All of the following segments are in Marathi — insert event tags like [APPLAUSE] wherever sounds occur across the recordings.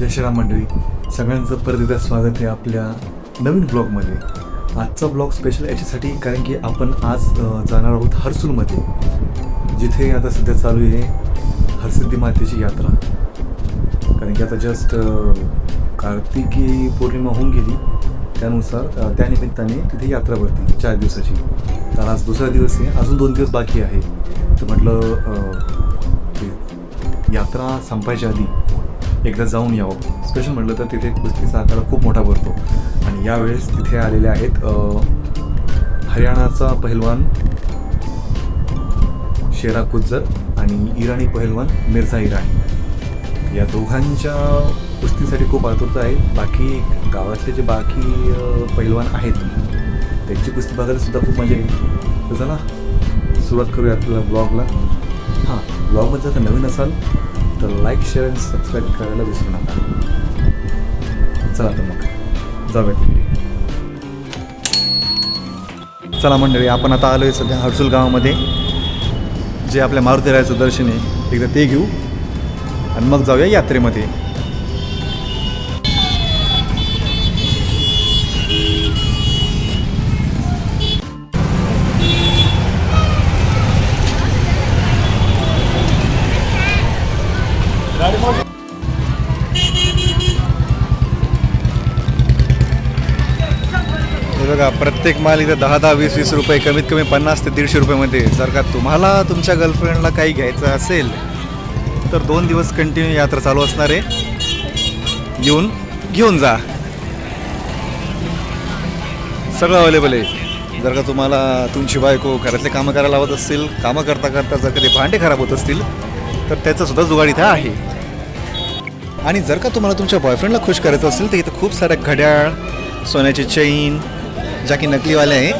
जय श्रीराम मंडळी सगळ्यांचं परत एकदा स्वागत आहे आपल्या नवीन ब्लॉगमध्ये. आजचा ब्लॉग स्पेशल याच्यासाठी कारण की आपण आज जाणार आहोत हर्सूलमध्ये जिथे आता सध्या चालू आहे हरसिद्धी मातेची यात्रा. कारण की आता जस्ट कार्तिकी पौर्णिमा होऊन गेली त्यानुसार त्यानिमित्ताने तिथे यात्रा भरती चार दिवसाची. तर आज दुसरा दिवस आहे अजून दोन दिवस बाकी आहे. तर म्हटलं ते यात्रा संपायच्या आधी एकदा जाऊन यावं. स्पेशल म्हटलं तर तिथे कुस्तीचा आकार खूप मोठा भरतो. आणि यावेळेस तिथे आलेले आहेत हरियाणाचा पहिलवान शेरा कुज्जर आणि इराणी पहिलवान मिर्झा इराणी. या दोघांच्या कुस्तीसाठी खूप आतुरता आहे. बाकी गावातले जे बाकी अ, पैलवान आहेत त्यांची कुस्ती बघायला सुद्धा खूप मजा येईल. तर चला सुरुवात करूया आपल्याला ब्लॉगला हां ब्लॉगमध्ये जर नवीन असाल तर लाईक शेअर आणि सबस्क्राईब करायला विसरू नका. चला तर मग. जाऊया तिकडे. चला मंडळी आपण आता आलो आहे सध्या हर्सुल गावामध्ये जे आपल्या मारुतीरायाचं दर्शन आहे. एकदा ते घेऊ. आणि मग जाऊया यात्रेमध्ये. प्रत्येक माल इथं दहा दहा वीस वीस रुपये कमीत कमी पन्नास ते दीडशे रुपयामध्ये. जर का तुम्हाला तुमच्या गर्लफ्रेंडला काही घ्यायचं असेल तर दोन दिवस कंटिन्यू यात्रा चालू असणार आहे. येऊन घेऊन जा. सगळं अवेलेबल आहे. जर का तुम्हाला तुमची बायको घरातले कामं करायला लावत असतील कामं करता करता जर कधी भांडे खराब होत असतील तर त्याचंसुद्धा जुगाड इथं आहे. आणि जर का तुम्हाला तुमच्या बॉयफ्रेंडला खुश करायचं असेल तर इथं खूप साऱ्या घड्याळ सोन्याची चैन ज्या की नकलीवाल्या आहे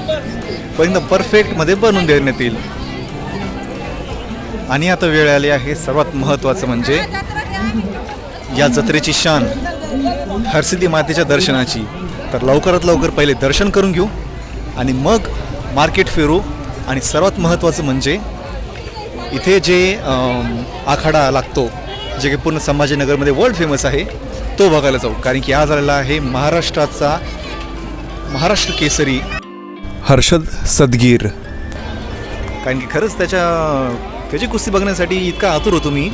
पण एकदम परफेक्टमध्ये बनवून देण्यात येईल. आणि आता वेळ आली आहे सर्वात महत्त्वाचं म्हणजे या जत्रेची शान हरसिद्धी मातेच्या दर्शनाची. तर लवकरात लवकर पहिले दर्शन करून घेऊ आणि मग मार्केट फिरू. आणि सर्वात महत्त्वाचं म्हणजे इथे जे आखाडा लागतो जे की पूर्ण संभाजीनगरमध्ये वर्ल्ड फेमस आहे तो बघायला जाऊ. कारण की आज आलेला आहे महाराष्ट्राचा महाराष्ट्र केसरी. हर्षद सदगीर. कारण की खरंच त्याच्या त्याची कुस्ती बघण्यासाठी इतका आतुर होतो मी.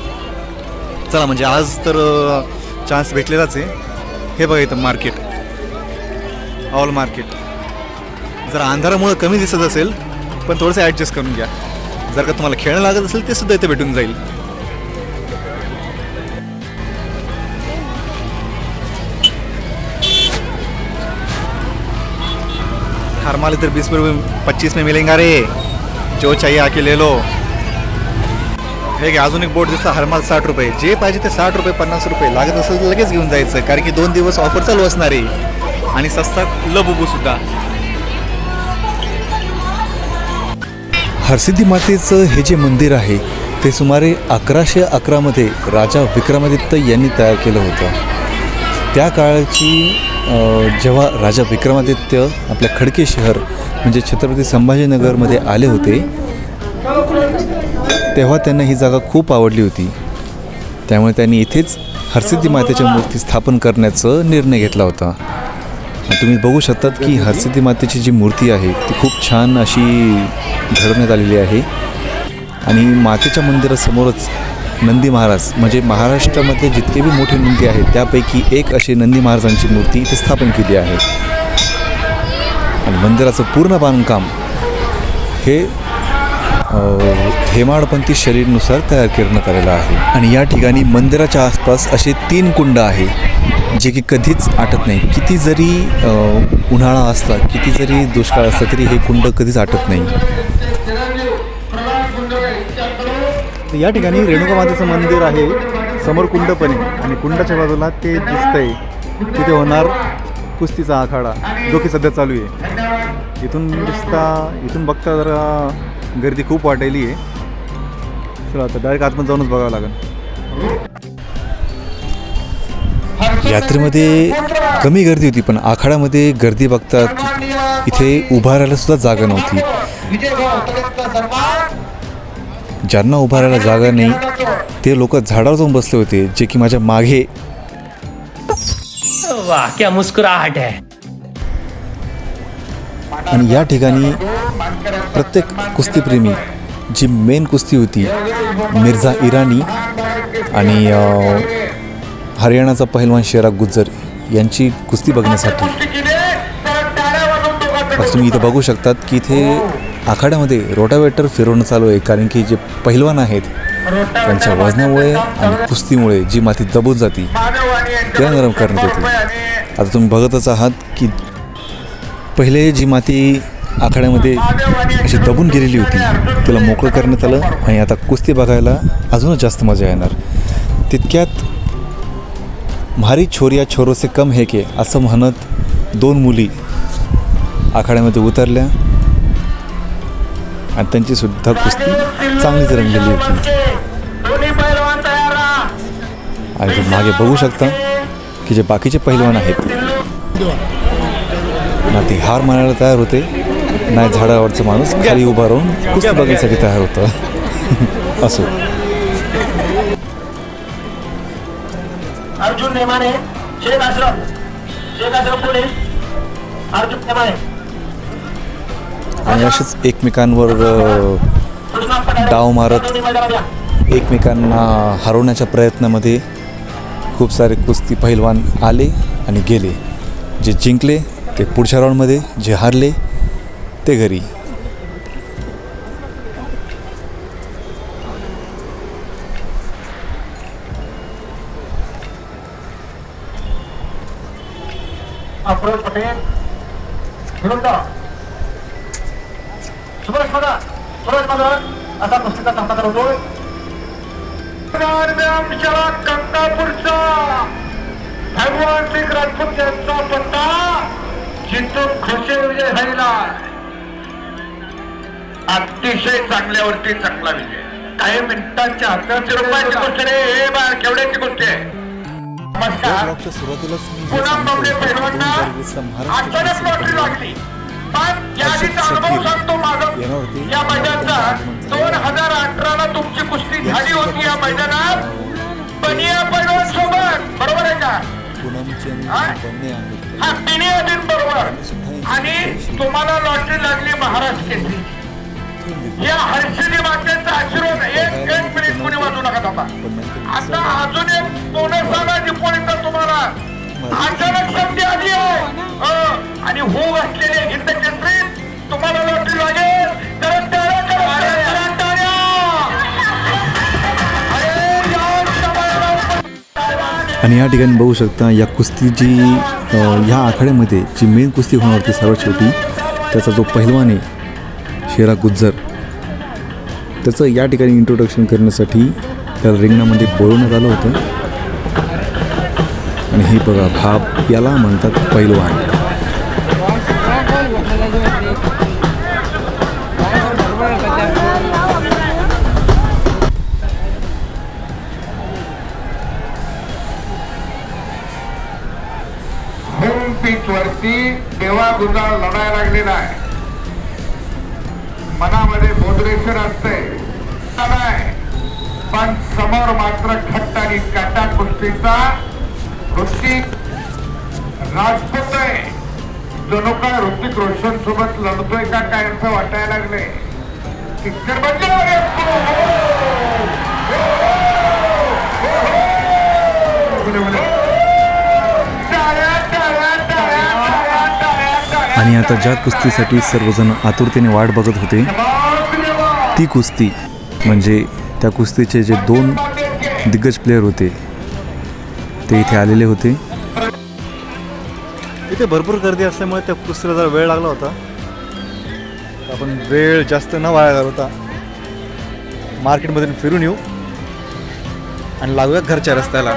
चला म्हणजे आज तर चान्स भेटलेलाच आहे. हे बघा इथं मार्केट ऑल मार्केट जर अंधारामुळं कमी दिसत असेल पण थोडंसं ॲडजस्ट करून घ्या. जर का तुम्हाला खेळणं लागत असेल ते सुद्धा इथे भेटून जाईल. माल इधर बीस रुपये पच्चीस में मिलेंगे रे। जो चाहिए आके ले लो। हे घ्या अजून एक बोट दिसतं हरमाल साठ रुपये. जे पाहिजे ते साठ रुपये पन्नास रुपये. लागत असेल तर लगेच घेऊन जायचं कारण की दोन दिवस ऑफर चालू असणार आहे. आणि सस्तात लबुबू सुद्धा हरसिद्धी मातेचं हे जे मंदिर आहे ते सुमारे अकराशे अकरामध्ये राजा विक्रमादित्य यांनी तयार केलं होतं. त्या काळाची जेव्हा राजा विक्रमादित्य आपल्या खडके शहर म्हणजे छत्रपती संभाजीनगरमध्ये आले होते तेव्हा त्यांना ही जागा खूप आवडली होती. त्यामुळे त्यांनी इथेच हरसिद्धी मातेची मूर्ती स्थापन करण्याचा निर्णय घेतला होता. तुम्ही बघू शकतात की हरसिद्धी मातेची जी मूर्ती आहे ती खूप छान अशी घडवण्यात आलेली आहे. आणि मातेच्या मंदिरासमोरच नंदी महाराज. म्हणजे महाराष्ट्रामध्ये जितके बी मोठे नंदी आहेत त्यापैकी एक अशी नंदी महाराजांची मूर्ती इथे स्थापन केली आहे. आणि मंदिराचं पूर्ण बांधकाम हे हेमाडपंथी शरीरनुसार तयार करण्यात आलेलं आहे. आणि या ठिकाणी मंदिराच्या आसपास असे तीन कुंड आहे जे की कधीच आटत नाही. किती जरी उन्हाळा असला किती जरी दुष्काळ असला तरी हे कुंड कधीच आटत नाही. या ठिकाणी रेणुका मातेचं मंदिर आहे. समोर कुंड पण आहे. आणि कुंडाच्या बाजूला ते दिसतंय तिथे होणार कुस्तीचा आखाडा. जो की सध्या चालू आहे. इथून दिसता इथून बघता जरा गर्दी खूप वाटायली आहे. चला आता डायरेक्ट आतमध्ये जाऊनच बघावं लागेल. यात्रेमध्ये कमी गर्दी होती पण आखाड्यामध्ये गर्दी बघतात इथे उभा राहायला सुद्धा जागा नव्हती. ज्यांना उभा राहायला जागा नाही ते लोक झाडावर जाऊन बसले होते जे की माझ्या मागे. वाह क्या मुस्कुराहट है. आणि या ठिकाणी प्रत्येक कुस्तीप्रेमी जी मेन कुस्ती होती मिर्झा इराणी आणि अ, हरियाणाचा पहिलवान शेरा गुज्जर यांची कुस्ती बघण्यासाठी. आज तुम्ही इथं बघू शकतात की इथे आखाड्यामध्ये रोटावेटर फिरवणं चालू आहे कारण की जे पहिलवान आहेत त्यांच्या वजनामुळे आणि कुस्तीमुळे जी माती दबून जाती तिला नरम करण्यात येते. आता तुम्ही बघतच आहात की पहिले जी माती आखाड्यामध्ये अशी दबून गेलेली होती तिला मोकळं करण्यात आलं आणि आता कुस्ती बघायला अजूनच जास्त मजा येणार. तितक्यात म्हारी छोरिया छोरो से कम है के असं म्हणत दोन मुली आखाड्यामध्ये उतरल्या. आणि त्यांची सुद्धा कुस्ती चांगलीच रंगलेली होती. आणि तुम्ही मागे बघू शकता की जे बाकीचे पहिलवान आहेत ना ते हार मानायला तयार होते. नाही झाडावरचा माणूस खाली उभा राहून कुस्ती बघण्यासाठी तयार होतं. [LAUGHS] असो. अर्जुन नेमाने शेख आश्रम शेख आश्रम पुणे अर्जुन नेमाने. आणि असेच एकमेकांवर डाव मारत एकमेकांना हरवण्याच्या प्रयत्नामध्ये खूप सारे कुस्ती पहिलवान आले आणि गेले. जे जिंकले ते पुढच्या राऊंडमध्ये जे हारले ते घरी. अफरोज पटेल सुरेश मदर सुरेश मदर असा कुस्तीचा सामना करवतोय कंकापूरचा भगवान सिंग राजपूत यांचा पत्ता जिंतून खुशी विजय झालेला अतिशय चांगल्यावरती चांगला विजय. काही मिनिटांच्या हत्याची रुपयाची गोष्ट रे हे बा केवढ्याची गोष्ट आहे. नमस्कार. पुन्हा बघले पैलवांना अचानक लॉटरी लागली. पण या आधीचा अनुभव सांगतो माझा या मैदानाचा दोन हजार अठराला तुमची कुस्ती झाली होती या मैदानात. बनिया पैलवान सोबत बरोबर आहे का? हा? तिन्ही अधीन बरोबर. आणि तुम्हाला लॉटरी लागली महाराष्ट्र केसरी या हर्षदी वाक्यांचा आशीर्वाद एक एक मिनिट कोणी वाजू नका आता अजून एक बोनस आला डिपोळीचा तुम्हाला. अचानक संधी आली आहे. आणि हो असलेले हिंद केंद्रित तुम्हाला लॉटरी लागेल तर टाळ्या करा, टाळ्या, टाळ्या. अरे, या समाजाला आणि या ठिकाणी बघू शकता या कुस्तीची अ, ह्या आखाड्यामध्ये जी मेन कुस्ती होणार होती सर्वात शेवटी त्याचा जो पहिलवान आहे शेरा गुज्जर त्याचं या ठिकाणी इंट्रोडक्शन करण्यासाठी त्याला रिंगणामध्ये बोलवण्यात आलं होतं आणि हे बघा भाव याला म्हणतात पैलवान. वरती देवा गुजाळ लढायला लागलेला आहे. मनामध्ये बोधरेश्वर असते. पण समोर मात्र खट्ट आणि काटा गोष्टीचा ऋतिक राजपूत आहे जणू काय ऋतिक रोशन सोबत लढतोय का काय असं वाटायला लागले पिक्चर बदले आणि आता ज्या कुस्तीसाठी सर्वजण आतुरतेने वाट बघत होते ती कुस्ती म्हणजे त्या कुस्तीचे जे दोन दिग्गज प्लेयर होते ते इथे आलेले होते. इथे भरपूर गर्दी असल्यामुळे त्या पुस्तकाला जरा वेळ लागला होता. आपण वेळ जास्त न वाया घालवता मार्केटमधून फिरून येऊ आणि लागूया घरच्या रस्त्याला.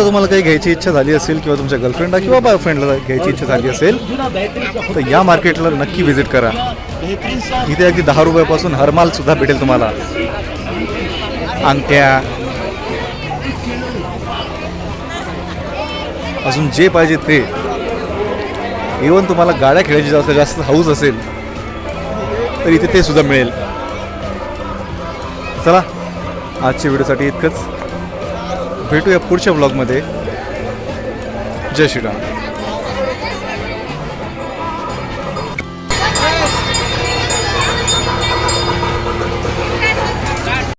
आता तुम्हाला काही घ्यायची इच्छा झाली असेल किंवा तुमच्या गर्लफ्रेंडला किंवा बॉयफ्रेंडला घ्यायची इच्छा झाली असेल तर या मार्केटला नक्की व्हिजिट करा. इथे अगदी दहा रुपयापासून हरमाल सुद्धा भेटेल तुम्हाला. अंगठ्या. अजून जे पाहिजे ते. इवन तुम्हाला गाड्या खेळायची जास्त जास्त हाऊस असेल तर इथे ते सुद्धा मिळेल. चला आजच्या व्हिडिओसाठी इतकंच. भेटूया पुढच्या ब्लॉगमध्ये जय श्रीराम.